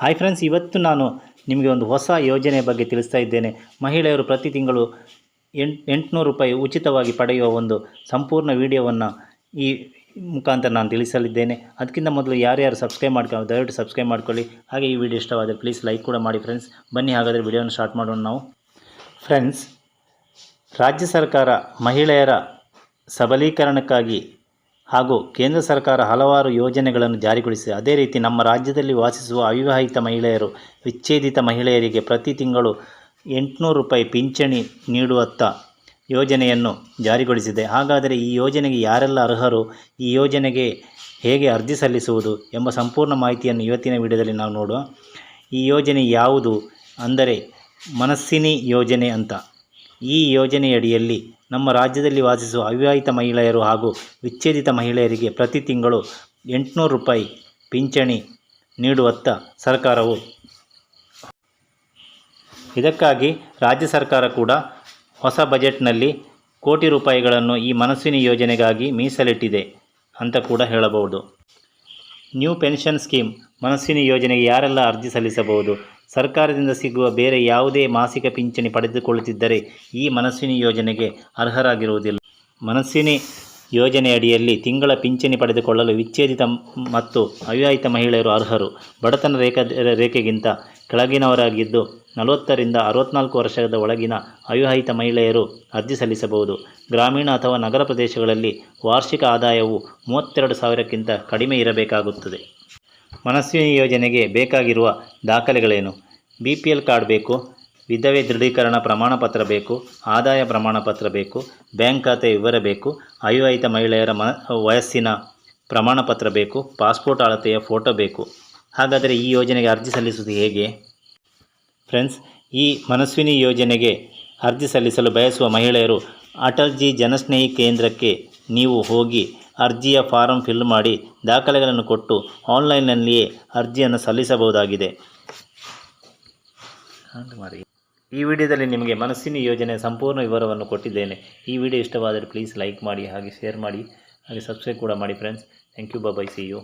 Hi friends ಇವತ್ತು ನಾನು ನಿಮಗೆ ಒಂದು ಹೊಸ ಯೋಜನೆ ಬಗ್ಗೆ ತಿಳಿಸ್ತಾ ಇದ್ದೇನೆ. ಮಹಿಳೆಯರು ಪ್ರತಿ ತಿಂಗಳು ಎಂಟು, ಎಂಟುನೂರು ರೂಪಾಯಿ ಉಚಿತವಾಗಿ ಪಡೆಯುವ ಒಂದು ಸಂಪೂರ್ಣ ವಿಡಿಯೋವನ್ನು ಈ ಮುಖಾಂತರ ನಾನು ತಿಳಿಸಲಿದ್ದೇನೆ. ಅದಕ್ಕಿಂತ ಮೊದಲು ಯಾರ್ಯಾರು ಸಬ್ಸ್ಕ್ರೈಬ್ ಮಾಡ್ಕೊಂಡು ದಯವಿಟ್ಟು ಸಬ್ಸ್ಕ್ರೈಬ್ ಮಾಡ್ಕೊಳ್ಳಿ. ಹಾಗೆ ಈ ವಿಡಿಯೋ ಇಷ್ಟವಾದರೆ ಪ್ಲೀಸ್ ಲೈಕ್ ಕೂಡ ಮಾಡಿ ಫ್ರೆಂಡ್ಸ್ ಬನ್ನಿ ಹಾಗಾದರೆ ವಿಡಿಯೋನ ಸ್ಟಾರ್ಟ್ ಮಾಡೋಣ ನಾವು. ಫ್ರೆಂಡ್ಸ್ ರಾಜ್ಯ ಸರ್ಕಾರ ಮಹಿಳೆಯರ ಸಬಲೀಕರಣಕ್ಕಾಗಿ ಹಾಗೂ ಕೇಂದ್ರ ಸರ್ಕಾರ ಹಲವಾರು ಯೋಜನೆಗಳನ್ನು ಜಾರಿಗೊಳಿಸಿದೆ. ಅದೇ ರೀತಿ ನಮ್ಮ ರಾಜ್ಯದಲ್ಲಿ ವಾಸಿಸುವ ಅವಿವಾಹಿತ ಮಹಿಳೆಯರು, ವಿಚ್ಛೇದಿತ ಮಹಿಳೆಯರಿಗೆ ಪ್ರತಿ ತಿಂಗಳು ಎಂಟುನೂರು ರೂಪಾಯಿ ಪಿಂಚಣಿ ನೀಡುವತ್ತ ಯೋಜನೆಯನ್ನು ಜಾರಿಗೊಳಿಸಿದೆ. ಹಾಗಾದರೆ ಈ ಯೋಜನೆಗೆ ಯಾರೆಲ್ಲ ಅರ್ಹರು, ಈ ಯೋಜನೆಗೆ ಹೇಗೆ ಅರ್ಜಿ ಸಲ್ಲಿಸುವುದು ಎಂಬ ಸಂಪೂರ್ಣ ಮಾಹಿತಿಯನ್ನು ಇವತ್ತಿನ ವಿಡಿಯೋದಲ್ಲಿ ನಾವು ನೋಡುವ ಈ ಯೋಜನೆ ಯಾವುದು ಅಂದರೆ ಮನಸ್ಸಿನಿ ಯೋಜನೆ ಅಂತ. ಈ ಯೋಜನೆಯಡಿಯಲ್ಲಿ ನಮ್ಮ ರಾಜ್ಯದಲ್ಲಿ ವಾಸಿಸುವ ಅವಿವಾಹಿತ ಮಹಿಳೆಯರು ಹಾಗೂ ವಿಚ್ಛೇದಿತ ಮಹಿಳೆಯರಿಗೆ ಪ್ರತಿ ತಿಂಗಳು ಎಂಟುನೂರು ರೂಪಾಯಿ ಪಿಂಚಣಿ ನೀಡುವತ್ತ ಸರ್ಕಾರವು. ಇದಕ್ಕಾಗಿ ರಾಜ್ಯ ಸರ್ಕಾರ ಕೂಡ ಹೊಸ ಬಜೆಟ್ನಲ್ಲಿ ಕೋಟಿ ರೂಪಾಯಿಗಳನ್ನು ಈ ಮನಸ್ವಿನಿ ಯೋಜನೆಗಾಗಿ ಮೀಸಲಿಟ್ಟಿದೆ ಅಂತ ಕೂಡ ಹೇಳಬಹುದು. ನ್ಯೂ ಪೆನ್ಷನ್ ಸ್ಕೀಮ್ ಮನಸ್ವಿನಿ ಯೋಜನೆಗೆ ಯಾರೆಲ್ಲ ಅರ್ಜಿ ಸಲ್ಲಿಸಬಹುದು? ಸರ್ಕಾರದಿಂದ ಸಿಗುವ ಬೇರೆ ಯಾವುದೇ ಮಾಸಿಕ ಪಿಂಚಣಿ ಪಡೆದುಕೊಳ್ಳುತ್ತಿದ್ದರೆ ಈ ಮನಸ್ಸಿನಿ ಯೋಜನೆಗೆ ಅರ್ಹರಾಗಿರುವುದಿಲ್ಲ. ಮನಸ್ಸಿನಿ ಯೋಜನೆಯಡಿಯಲ್ಲಿ ತಿಂಗಳ ಪಿಂಚಣಿ ಪಡೆದುಕೊಳ್ಳಲು ವಿಚ್ಛೇದಿತ ಮತ್ತು ಅವಿವಾಹಿತ ಮಹಿಳೆಯರು ಅರ್ಹರು. ಬಡತನ ರೇಖಾ ರೇಖೆಗಿಂತ ಕೆಳಗಿನವರಾಗಿದ್ದು ನಲವತ್ತರಿಂದ ಅರವತ್ನಾಲ್ಕು ವರ್ಷದ ಒಳಗಿನ ಅವಿವಾಹಿತ ಮಹಿಳೆಯರು ಅರ್ಜಿ ಸಲ್ಲಿಸಬಹುದು. ಗ್ರಾಮೀಣ ಅಥವಾ ನಗರ ಪ್ರದೇಶಗಳಲ್ಲಿ ವಾರ್ಷಿಕ ಆದಾಯವು ಮೂವತ್ತೆರಡು ಸಾವಿರಕ್ಕಿಂತ ಕಡಿಮೆ ಇರಬೇಕಾಗುತ್ತದೆ. ಮನಸ್ವಿನಿ ಯೋಜನೆಗೆ ಬೇಕಾಗಿರುವ ದಾಖಲೆಗಳೇನು? ಬಿ ಪಿ ಎಲ್ ಕಾರ್ಡ್ ಬೇಕು, ವಿಧವೆ ದೃಢೀಕರಣ ಪ್ರಮಾಣಪತ್ರ ಬೇಕು, ಆದಾಯ ಪ್ರಮಾಣಪತ್ರ ಬೇಕು, ಬ್ಯಾಂಕ್ ಖಾತೆ ವಿವರ ಬೇಕು ಅವಿವಾಹಿತ ಮಹಿಳೆಯರ ಮ, ವಯಸ್ಸಿನ ಪ್ರಮಾಣಪತ್ರ ಬೇಕು, ಪಾಸ್ಪೋರ್ಟ್ ಅಳತೆಯ ಫೋಟೋ ಬೇಕು. ಹಾಗಾದರೆ ಈ ಯೋಜನೆಗೆ ಅರ್ಜಿ ಸಲ್ಲಿಸುವುದು ಹೇಗೆ? ಫ್ರೆಂಡ್ಸ್, ಈ ಮನಸ್ವಿನಿ ಯೋಜನೆಗೆ ಅರ್ಜಿ ಸಲ್ಲಿಸಲು ಬಯಸುವ ಮಹಿಳೆಯರು ಅಟಲ್ಜಿ ಜನಸ್ನೇಹಿ ಕೇಂದ್ರಕ್ಕೆ ನೀವು ಹೋಗಿ ಅರ್ಜಿಯ ಫಾರಂ ಫಿಲ್ ಮಾಡಿ ದಾಖಲೆಗಳನ್ನು ಕೊಟ್ಟು ಆನ್ಲೈನ್ನಲ್ಲಿಯೇ ಅರ್ಜಿಯನ್ನು ಸಲ್ಲಿಸಬಹುದಾಗಿದೆ. ಈ ವಿಡಿಯೋದಲ್ಲಿ ನಿಮಗೆ ಮನಸ್ಸಿನ ಯೋಜನೆಯ ಸಂಪೂರ್ಣ ವಿವರವನ್ನು ಕೊಟ್ಟಿದ್ದೇನೆ. ಈ ವಿಡಿಯೋ ಇಷ್ಟವಾದರೆ ಪ್ಲೀಸ್ ಲೈಕ್ ಮಾಡಿ ಹಾಗೆ ಶೇರ್ ಮಾಡಿ ಹಾಗೆ ಸಬ್ಸ್ಕ್ರೈಬ್ ಕೂಡ ಮಾಡಿ friends. Thank you. Bye see you